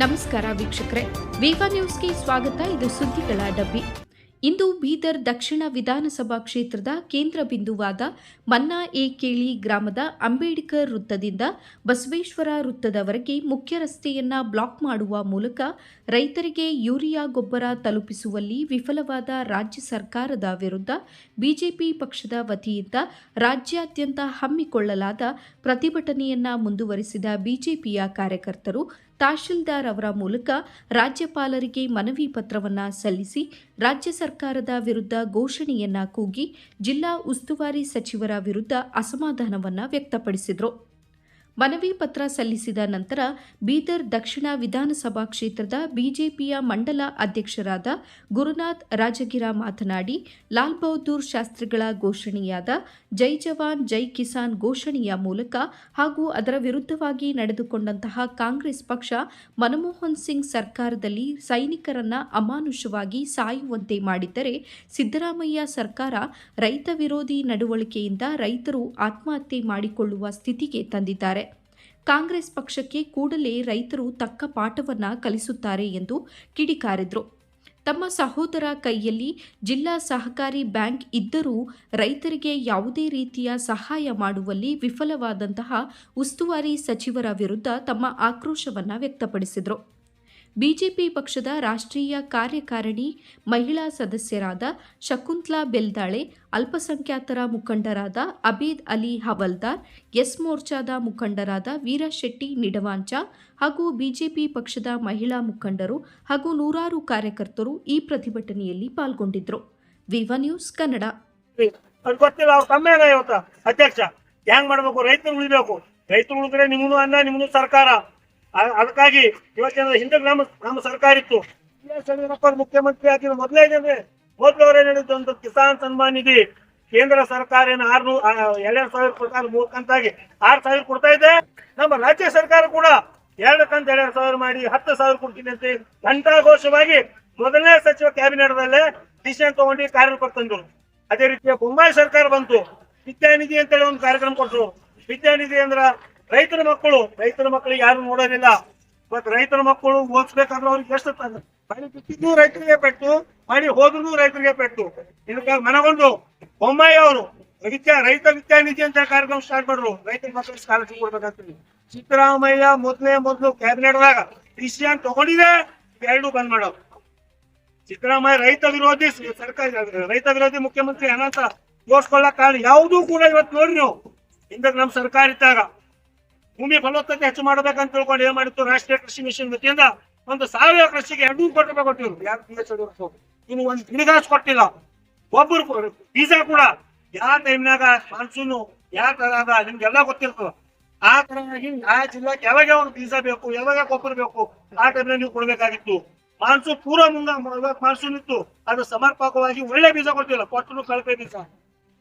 ನಮಸ್ಕಾರ ವೀಕ್ಷಕರೇ. ವಿವಾ ನ್ಯೂಸ್ಗೆ ಸ್ವಾಗತ. ಇದು ಸುದ್ದಿಗಳ ಡಬ್ಬಿ. ಇಂದು ಬೀದರ್ ದಕ್ಷಿಣ ವಿಧಾನಸಭಾ ಕ್ಷೇತ್ರದ ಕೇಂದ್ರ ಬಿಂದುವಾದ ಮನ್ನಾ ಎ ಕೇಳಿ ಗ್ರಾಮದ ಅಂಬೇಡ್ಕರ್ ವೃತ್ತದಿಂದ ಬಸವೇಶ್ವರ ವೃತ್ತದವರೆಗೆ ಮುಖ್ಯ ರಸ್ತೆಯನ್ನ ಬ್ಲಾಕ್ ಮಾಡುವ ಮೂಲಕ ರೈತರಿಗೆ ಯೂರಿಯಾ ಗೊಬ್ಬರ ತಲುಪಿಸುವಲ್ಲಿ ವಿಫಲವಾದ ರಾಜ್ಯ ಸರ್ಕಾರದ ವಿರುದ್ಧ ಬಿಜೆಪಿ ಪಕ್ಷದ ವತಿಯಿಂದ ರಾಜ್ಯಾದ್ಯಂತ ಹಮ್ಮಿಕೊಳ್ಳಲಾದ ಪ್ರತಿಭಟನೆಯನ್ನ ಮುಂದುವರಿಸಿದ ಬಿಜೆಪಿಯ ಕಾರ್ಯಕರ್ತರು ತಹಶೀಲ್ದಾರ್ ಅವರ ಮೂಲಕ ರಾಜ್ಯಪಾಲರಿಗೆ ಮನವಿ ಪತ್ರವನ್ನು ಸಲ್ಲಿಸಿ ರಾಜ್ಯ ಸರ್ಕಾರದ ವಿರುದ್ಧ ಘೋಷಣೆಯನ್ನ ಕೂಗಿ ಜಿಲ್ಲಾ ಉಸ್ತುವಾರಿ ಸಚಿವರ ವಿರುದ್ಧ ಅಸಮಾಧಾನವನ್ನು ವ್ಯಕ್ತಪಡಿಸಿದರು. ಮನವಿ ಪತ್ರ ಸಲ್ಲಿಸಿದ ನಂತರ ಬೀದರ್ ದಕ್ಷಿಣ ವಿಧಾನಸಭಾ ಕ್ಷೇತ್ರದ ಬಿಜೆಪಿಯ ಮಂಡಲ ಅಧ್ಯಕ್ಷರಾದ ಗುರುನಾಥ್ ರಾಜಗಿರ ಮಾತನಾಡಿ, ಲಾಲ್ ಬಹದ್ದೂರ್ ಶಾಸ್ತ್ರಿಗಳ ಘೋಷಣೆಯಾದ ಜೈ ಜವಾನ್, ಜೈ ಕಿಸಾನ್ ಘೋಷಣೆಯ ಮೂಲಕ ಹಾಗೂ ಅದರ ವಿರುದ್ಧವಾಗಿ ನಡೆದುಕೊಂಡಂತಹ ಕಾಂಗ್ರೆಸ್ ಪಕ್ಷ ಮನಮೋಹನ್ ಸಿಂಗ್ ಸರ್ಕಾರದಲ್ಲಿ ಸೈನಿಕರನ್ನ ಅಮಾನುಷವಾಗಿ ಸಾಯುವಂತೆ ಮಾಡಿದ್ದರೆ ಸಿದ್ದರಾಮಯ್ಯ ಸರ್ಕಾರ ರೈತ ವಿರೋಧಿ ನಡವಳಿಕೆಯಿಂದ ರೈತರು ಆತ್ಮಹತ್ಯೆ ಮಾಡಿಕೊಳ್ಳುವ ಸ್ಥಿತಿಗೆ ತಂದಿದ್ದಾರೆ. ಕಾಂಗ್ರೆಸ್ ಪಕ್ಷಕ್ಕೆ ಕೂಡಲೇ ರೈತರು ತಕ್ಕ ಪಾಠವನ್ನ ಕಲಿಸುತ್ತಾರೆ ಎಂದು ಕಿಡಿಕಾರಿದ್ರು. ತಮ್ಮ ಸಹೋದರ ಕೈಯಲ್ಲಿ ಜಿಲ್ಲಾ ಸಹಕಾರಿ ಬ್ಯಾಂಕ್ ಇದ್ದರೂ ರೈತರಿಗೆ ಯಾವುದೇ ರೀತಿಯ ಸಹಾಯ ಮಾಡುವಲ್ಲಿ ವಿಫಲವಾದಂತಹ ಉಸ್ತುವಾರಿ ಸಚಿವರ ವಿರುದ್ಧ ತಮ್ಮ ಆಕ್ರೋಶವನ್ನು ವ್ಯಕ್ತಪಡಿಸಿದರು. ಬಿಜೆಪಿ ಪಕ್ಷದ ರಾಷ್ಟ್ರೀಯ ಕಾರ್ಯಕಾರಿಣಿ ಮಹಿಳಾ ಸದಸ್ಯರಾದ ಶಕುಂತ್ಲಾ ಬೆಲ್ದಾಳೆ, ಅಲ್ಪಸಂಖ್ಯಾತರ ಮುಖಂಡರಾದ ಅಬೀದ್ ಅಲಿ ಹವಲ್ದಾರ್, ಎಸ್ ಮೋರ್ಚಾದ ಮುಖಂಡರಾದ ವೀರಶೆಟ್ಟಿ ನಿಡವಾಂಚ ಹಾಗೂ ಬಿಜೆಪಿ ಪಕ್ಷದ ಮಹಿಳಾ ಮುಖಂಡರು ಹಾಗೂ ನೂರಾರು ಕಾರ್ಯಕರ್ತರು ಈ ಪ್ರತಿಭಟನೆಯಲ್ಲಿ ಪಾಲ್ಗೊಂಡಿದ್ದರು. Viva news Kannada. ಅಧ್ಯಕ್ಷ ಹೆಂಗ್ ಮಾಡ್ಬೇಕು, ರೈತರು ಉಳಿಬೇಕು. ರೈತರು ಉಳಿದ್ರೆ ನಿಮ್ದು ಅನ್ನ ಸರ್ಕಾರ. ಅದಕ್ಕಾಗಿ ಇವತ್ತಿನ ಹಿಂದೆ ನಮ್ಮ ನಮ್ಮ ಸರ್ಕಾರ ಇತ್ತು ಯಡಿಯೂರಪ್ಪ ಮುಖ್ಯಮಂತ್ರಿ ಆಗಿರೋ ಮೊದಲೇ ಏನಂದ್ರೆ ಮೊದಲು ಅವ್ರು ಹೇಳಿದ್ದು ಒಂದು ಕಿಸಾನ್ ಸನ್ಮಾನ್ ನಿಧಿ ಕೇಂದ್ರ ಸರ್ಕಾರ ಏನು ಆರ್ನೂರು ಎರಡು ಸಾವಿರ ಕೊಡ್ತಾರೆ ಮೂರು ಕಂತಾಗಿ ಆರು ಸಾವಿರ ಕೊಡ್ತಾ ಇದೆ. ನಮ್ಮ ರಾಜ್ಯ ಸರ್ಕಾರ ಕೂಡ ಎರಡು ಕಂತ ಎರಡು ಸಾವಿರ ಮಾಡಿ ಹತ್ತು ಸಾವಿರ ಕೊಡ್ತೀನಿ ಅಂತ ಘಂಟಾಘೋಷವಾಗಿ ಮೊದಲನೇ ಸಚಿವ ಕ್ಯಾಬಿನೆಟ್ದಲ್ಲೇ ಡಿಸಿಷನ್ ತಗೊಂಡು ಕಾರ್ಯಕ್ರಮ ತಂದ್ರು. ಅದೇ ರೀತಿಯ ಬೊಮ್ಮಾಯಿ ಸರ್ಕಾರ ಬಂತು. ವಿದ್ಯಾನಿಧಿ ಅಂತೇಳಿ ಒಂದು ಕಾರ್ಯಕ್ರಮ ಕೊಟ್ಟರು. ವಿದ್ಯಾನಿಧಿ ಅಂದ್ರ ರೈತರ ಮಕ್ಕಳು ರೈತರ ಮಕ್ಕಳಿಗೆ ಯಾರು ನೋಡೋದಿಲ್ಲ. ಬಟ್ ರೈತರ ಮಕ್ಕಳು ಓದಿಸ್ಬೇಕಾದ್ರೆ ಅವ್ರಿಗೆ ಎಷ್ಟು ಮನೆ ಬಿತ್ತಿದ್ದು ರೈತರಿಗೆ ಪೆಟ್ಟು, ಮಾಡಿ ಹೋದ್ರು ರೈತರಿಗೆ ಪೆಟ್ಟು. ಇದಕ್ಕೆ ಮನಗೊಂಡು ಬೊಮ್ಮಾಯಿ ಅವರು, ವಿದ್ಯಾ, ರೈತ ವಿದ್ಯಾನಿಧಿ ಅಂತ ಕಾರ್ಯಕ್ರಮ ಸ್ಟಾರ್ಟ್ ಮಾಡ್ರು ರೈತರ ಮಕ್ಕಳಿಗೆ ಸ್ಕಾಲರ್ಶಿಪ್ ಕೊಡ್ಬೇಕಂತ ಸಿದ್ದರಾಮಯ್ಯ ಮೊದ್ಲೇ ಮೊದ್ಲು ಕ್ಯಾಬಿನೆಟ್ದಾಗ ಡಿಸಿಷನ್ ತಗೊಂಡಿದೆ, ಎರಡು ಬಂದ್ ಮಾಡೋ ಸಿದ್ದರಾಮಯ್ಯ ರೈತ ವಿರೋಧಿ, ಸರ್ಕಾರ, ರೈತ ವಿರೋಧಿ ಮುಖ್ಯಮಂತ್ರಿ ಅನಂತ ತೋರ್ಸ್ಕೊಳ್ಳಕ್ ಕಾರಣ ಯಾವುದೂ ಕೂಡ ಇವತ್ತು ನೋಡ್ರಿ ನೀವು. ಹಿಂದಕ್ಕೆ ನಮ್ಮ ಸರ್ಕಾರ ಇದ್ದಾಗ ಭೂಮಿ ಫಲವತ್ತತೆ ಹೆಚ್ಚು ಮಾಡ್ಬೇಕಂತ ತಿಳ್ಕೊಂಡು ಏನ್ ಮಾಡಿತ್ತು? ರಾಷ್ಟ್ರೀಯ ಕೃಷಿ ಮಿಷನ್ ವತಿಯಿಂದ ಒಂದು ಸಾವಿರ ಕೃಷಿಗೆ ಎರಡು ಕೋಟಿ ರೂಪಾಯಿ ಕೊಟ್ಟಿರು ಯಾರು ಪಿ ಎಚ್ ಯಡಿಯೂರಪ್ಪ. ಇನ್ನು ಒಂದು ಗಿಡಗಾಸ್ ಕೊಟ್ಟಿಲ್ಲ. ಒಬ್ಬರು ಬೀಜ ಕೂಡ. ಯಾವ ಟೈಮ್ನಾಗ ಮಾನ್ಸೂನು ಯಾವ ತರ ಅದ ನಿಮ್ಗೆಲ್ಲ ಗೊತ್ತಿರ್ತದ. ಆ ತರವಾಗಿ ಆ ಜಿಲ್ಲಾಕ್ ಯಾವಾಗ ಯಾವ ಬೀಜ ಬೇಕು, ಯಾವಾಗ ಗೊಬ್ಬರ ಬೇಕು, ಆ ಟೈಮ್ನಾಗ ನೀವು ಕೊಡ್ಬೇಕಾಗಿತ್ತು. ಮಾನ್ಸೂನ್ ಪೂರ ಮುಂಗ ಮಾನ್ಸೂನ್ ಇತ್ತು. ಅದು ಸಮರ್ಪಕವಾಗಿ ಒಳ್ಳೆ ಬೀಜ ಕೊಟ್ಟಿಲ್ಲ. ಕೊಟ್ಟರು ಕಳಪೆ ಬೀಜ.